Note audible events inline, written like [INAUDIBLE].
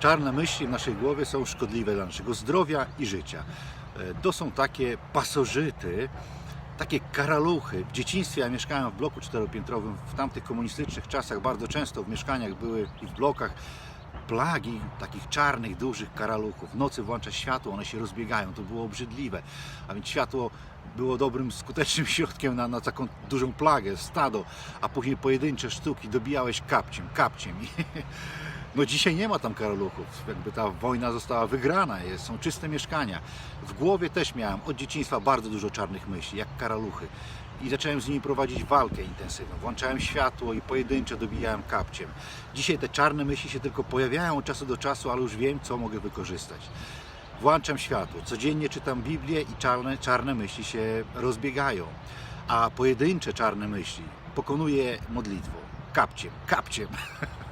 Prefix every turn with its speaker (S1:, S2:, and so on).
S1: Czarne myśli w naszej głowie są szkodliwe dla naszego zdrowia i życia. E, To są takie pasożyty, takie karaluchy. W dzieciństwie ja mieszkałem w bloku czteropiętrowym. W tamtych komunistycznych czasach bardzo często w mieszkaniach były i w blokach plagi takich czarnych, dużych karaluchów. W nocy włącza światło, one się rozbiegają. To było obrzydliwe. A więc światło było dobrym, skutecznym [LAUGHS] środkiem na, na taką dużą plagę, stado, a później pojedyncze sztuki dobijałeś kapciem, kapciem. [LAUGHS] No dzisiaj nie ma tam karaluchów. Jakby ta wojna została wygrana, jest, są czyste mieszkania. W głowie też miałem od dzieciństwa bardzo dużo czarnych myśli, jak karaluchy. I zacząłem z nimi prowadzić walkę intensywną. Włączałem światło i pojedyncze dobijałem kapciem. Dzisiaj te czarne myśli się tylko pojawiają od czasu do czasu, ale już wiem, co mogę wykorzystać. Włączam światło, codziennie czytam Biblię i czarne, czarne myśli się rozbiegają. A pojedyncze czarne myśli pokonuję modlitwą, kapciem, kapciem. [LAUGHS]